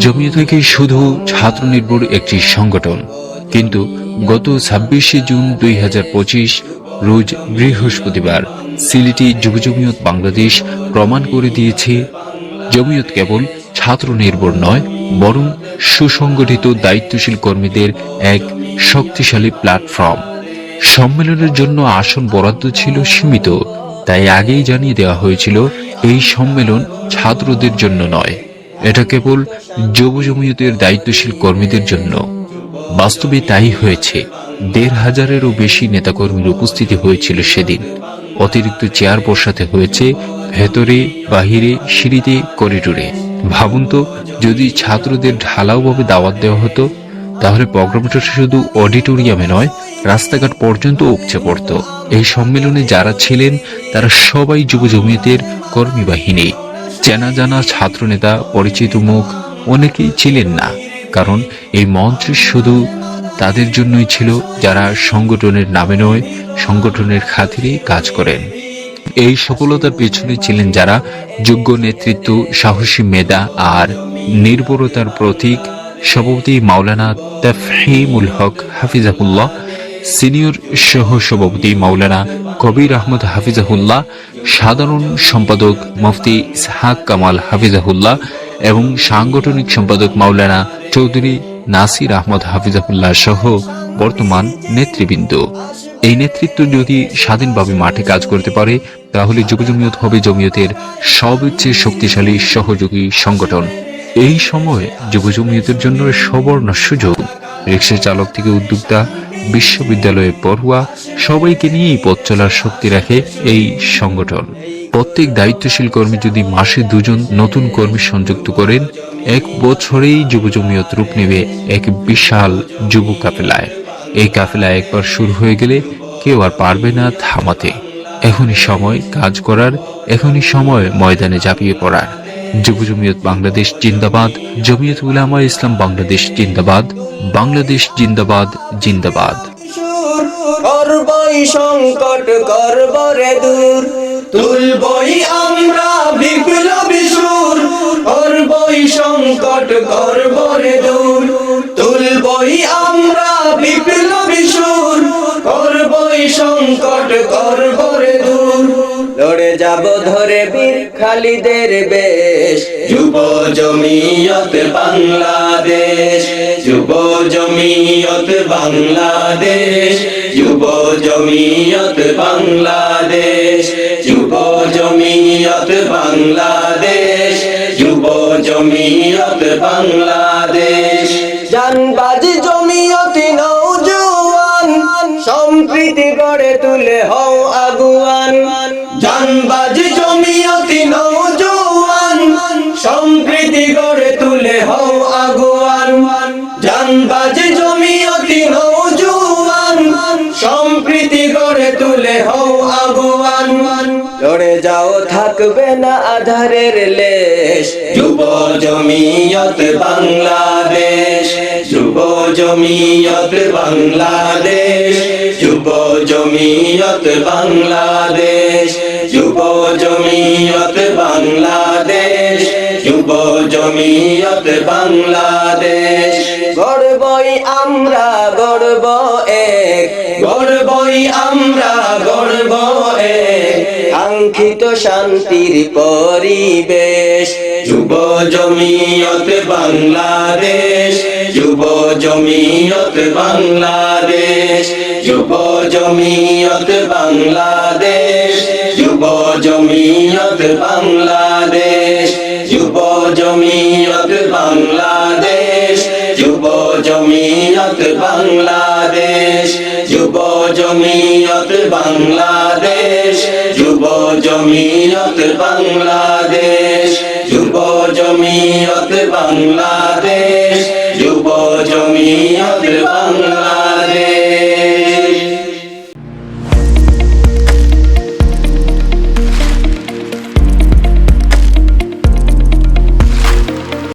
জমিয়ত থেকে শুধু ছাত্র নির্ভর একটি সংগঠন। কিন্তু গত ছাব্বিশে জুন দুই হাজার পঁচিশ, রোজ বৃহস্পতিবার সিলেটি যুব জমিয়ত বাংলাদেশ প্রমাণ করে দিয়েছে, জমিয়ত কেবল ছাত্র নির্ভর নয়, বরং সুসংগঠিত দায়িত্বশীল কর্মীদের এক শক্তিশালী প্ল্যাটফর্ম। সম্মেলনের জন্য আসন বরাদ্দ ছিল সীমিত, তাই আগেই জানিয়ে দেওয়া হয়েছিল, এই সম্মেলন ছাত্রদের জন্য নয়। এটা কেবল যুব জমিয়তের দায়িত্বশীল কর্মীদের জন্য। বাস্তবে তাই হয়েছে, দেড় হাজারেরও বেশি নেতাকর্মীর উপস্থিতি হয়েছিল সেদিন। অতিরিক্ত চেয়ার বসাতে হয়েছে, ভেতরে, বাহিরে, সিঁড়িতে, করিডোরে। ভাবুন তো, যদি ছাত্রদের ঢালাওভাবে দাওয়াত দেওয়া হতো, তাহলে প্রোগ্রামটা শুধু অডিটোরিয়ামে নয়, রাস্তাঘাট পর্যন্ত উপচে পড়ত। এই সম্মেলনে যারা ছিলেন, তারা সবাই যুব জমিয়তের কর্মী বাহিনী চেনা জানা ছাত্রনেতা পরিচিত মুখ অনেকেই ছিলেন না, কারণ এই মঞ্চ শুধু তাদের জন্যই ছিল যারা সংগঠনের নামে নয়, সংগঠনের খাতিরে কাজ করেন। এই সফলতার পেছনে ছিলেন যারা যোগ্য নেতৃত্ব, সাহসী মেধা আর নির্ভরতার প্রতীক সভাপতি মাওলানা তাফহিমুল হক হাফিজাহুল্লাহ সিনিয়র সহ সভাপতি মাওলানা কবির আহমদ হাফিজাহুল্লাহ, সাধারণ সম্পাদক মুফতি ইসহাক কামাল হাফিজাহুল্লাহ এবং সাংগঠনিক সম্পাদক মাওলানা চৌধুরী নাসির আহমদ হাফিজাহুল্লাহ সহ বর্তমান নেতৃবৃন্দ। এই নেতৃত্ব যদি স্বাধীনভাবে মাঠে কাজ করতে পারে, তাহলে যুব জমিয়ত হবে জমিয়তের সবচেয়ে শক্তিশালী সহযোগী সংগঠন। এই সময় যুব জমিয়তের জন্য সবর্ণ সুযোগ রিক্সা চালক থেকে উদ্যোক্তা বিশ্ববিদ্যালয়ে পড়ুয়া সবাইকে নিয়েই পথ চলার শক্তি রাখে এই সংগঠন। প্রত্যেক দায়িত্বশীল কর্মী যদি মাসে দুজন নতুন কর্মী সংযুক্ত করেন, এক বছরেই যুব জমিয়ত রূপ নেবে এক বিশাল যুব কাফেলায়। এই কাফেলা একবার শুরু হয়ে গেলে কেউ আর পারবে না থামাতে। এখনই সময় কাজ করার, এখনই সময় ময়দানে ঝাঁপিয়ে পড়ার। যুব জমিয়ত বাংলাদেশ জিন্দাবাদ, জমিয়ত উলামা ইসলাম বাংলাদেশ জিন্দাবাদ বাংলাদেশ জিন্দাবাদ জিন্দাবাদ। সংকট আমরা সংকট আমরা সংকট, করবরে লড়ে যাব ধরে বীর খালিদের বেশ। যুব জমিয়ত বাংলাদেশ, যুব জমিয়ত বাংলাদেশ, যুব জমিয়ত বাংলাদেশ, যুব জমিয়ত বাংলাদেশ, যুব জমিয়ত বাংলাদেশ। সম্প্রীতি গড়ে তুলে হও আগুয়ান। জানবাজি জমিয়তি নৌজওয়ান সম্প্রীতি গড়ে তুলে হও আগুয়ান। জানবাজি জমিয়তি নৌজওয়ান সম্প্রীতি গড়ে তুলে হও আগুয়ান। লড়ে যাও, থাকবে না আধারের লেশ। যুব জমিয়ত বাংলাদেশ। যুব জমিয়ত বাংলাদেশ। যুব জমিয়ত বাংলাদেশ, যুব জমিয়ত বাংলাদেশ, যুব জমিয়ত বাংলাদেশ। গড়বই আমরা, গড়ব এক। গড়বই আমরা, গড়ব এক। কাঙ্ক্ষিত শান্তির পরিবেশ। যুব জমিয়ত বাংলাদেশ যুব জমিয়ত বাংলাদেশ যুব জমিয়ত বাংলাদেশ, যুব জমিয়ত বাংলাদেশ, যুব জমিয়ত বাংলাদেশ, যুব জমিয়ত বাংলাদেশ, যুব জমিয়ত বাংলাদেশ, যুব জমিয়ত বাংলাদেশ, যুব জমিয়ত বাংলাদেশ, যুব জমিয়ত বাংলাদেশ।